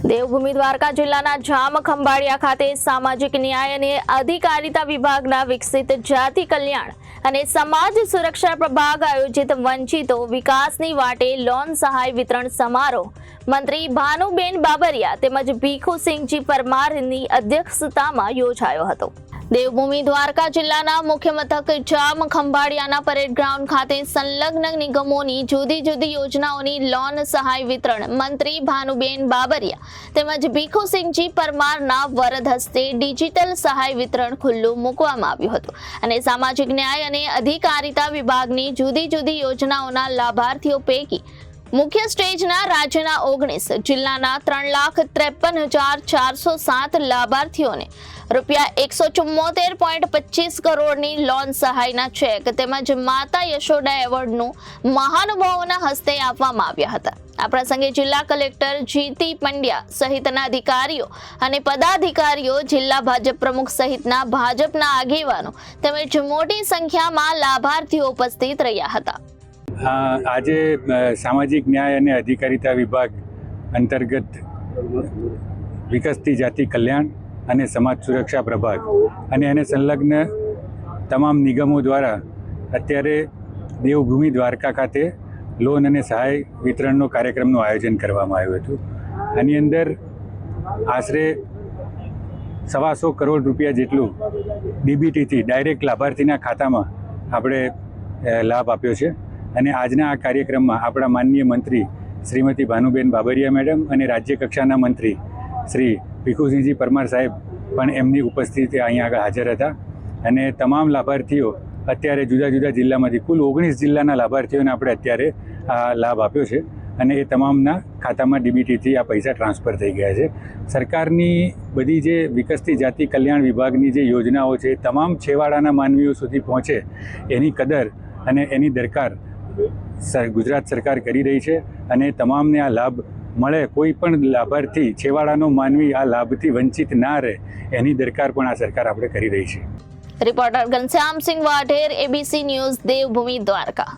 દેવભૂમિ દ્વારકા જિલ્લાના જામ ખંભાળિયા ખાતે સામાજિક ન્યાય અને અધિકારિતા વિભાગના વિકસિત જાતિ કલ્યાણ અને સમાજ સુરક્ષા પ્રભાગ આયોજિત વંચિતો વિકાસની વાટે લોન સહાય વિતરણ સમારોહ. મંત્રી ભાનુબેન બાબરિયા તેમજ ભીખુસિંહજી પરમારની અધ્યક્ષતામાં યોજાયો હતો. દેવભૂમિ દ્વારકા જિલ્લાના મુખ્ય મથક જામ ખંભાળિયાના પરેડ ગ્રાઉન્ડ ખાતે સંલગ્ન નિગમોની જુદી જુદી યોજનાઓની લોન સહાય વિતરણ. મંત્રી ભાનુબેન બાબરિયા તેમજ ભીખુસિંહજી પરમારના વરદ હસ્તે ડિજિટલ સહાય વિતરણ ખુલ્લું મૂકવામાં આવ્યું હતું અને સામાજિક ન્યાય અને અધિકારિતા વિભાગની જુદી જુદી યોજનાઓના લાભાર્થીઓ પૈકી મુખ્ય સ્ટેજના રાજ્યના ઓગણીસ, જિલ્લાના ત્રણ લાખ ત્રેપન હજાર ચારસો સાત લાભાર્થીઓને રૂપિયા એકસો ચુમ્મોતેર પોઈન્ટ પચીસ કરોડની લોન સહાયના ચેક તેમજ માતા યશોદા એવોર્ડનું મહાનુભાવોના હસ્તે આપવામાં આવ્યા હતા. આ પ્રસંગે જિલ્લા કલેક્ટર જીતી પંડ્યા સહિતના અધિકારીઓ અને પદાધિકારીઓ, જિલ્લા ભાજપ પ્રમુખ સહિતના ભાજપના આગેવાનો તેમજ મોટી સંખ્યામાં લાભાર્થીઓ ઉપસ્થિત રહ્યા હતા. આજે સામાજિક ન્યાય અને અધિકારિતા વિભાગ અંતર્ગત વિકસતી જાતિ કલ્યાણ અને સમાજ સુરક્ષા પ્રભાગ અને એને સંલગ્ન તમામ નિગમો દ્વારા અત્યારે દેવભૂમિ દ્વારકા ખાતે લોન અને સહાય વિતરણનો કાર્યક્રમનું આયોજન કરવામાં આવ્યું હતું. આની અંદર આશરે સવાસો કરોડ રૂપિયા જેટલું ડીબીટીથી ડાયરેક્ટ લાભાર્થીના ખાતામાં આપણે લાભ આપ્યો છે. અને આજના આ કાર્યક્રમમાં આપણા માનનીય મંત્રી શ્રીમતી ભાનુબેન બાબરિયા મેડમ અને રાજ્ય કક્ષાના મંત્રી શ્રી ભીખુસિંહજી પરમાર સાહેબ પણ એમની ઉપસ્થિતિ અહીંયા આગળ હાજર હતા. અને તમામ લાભાર્થીઓ અત્યારે જુદા જુદા જિલ્લામાંથી, કુલ ઓગણીસ જિલ્લાના લાભાર્થીઓને આપણે અત્યારે આ લાભ આપ્યો છે અને એ તમામના ખાતામાં ડીબીટીથી આ પૈસા ટ્રાન્સફર થઈ ગયા છે. સરકારની બધી જે વિકસતી જાતિ કલ્યાણ વિભાગની જે યોજનાઓ છે તમામ છેવાડાના માનવીઓ સુધી પહોંચે એની કદર અને એની દરકાર ગુજરાત સરકાર કરી રહી છે અને તમામને આ લાભ મળે. કોઈ પણ લાભાર્થી, છેવાડાનો માનવી આ લાભથી વંચિત ના રહે, એની દરકાર પણ આ સરકાર આપણે કરી રહી છે. Reporter Ghanshyamsinh Vadher ABC news, Devbhumi Dwarka.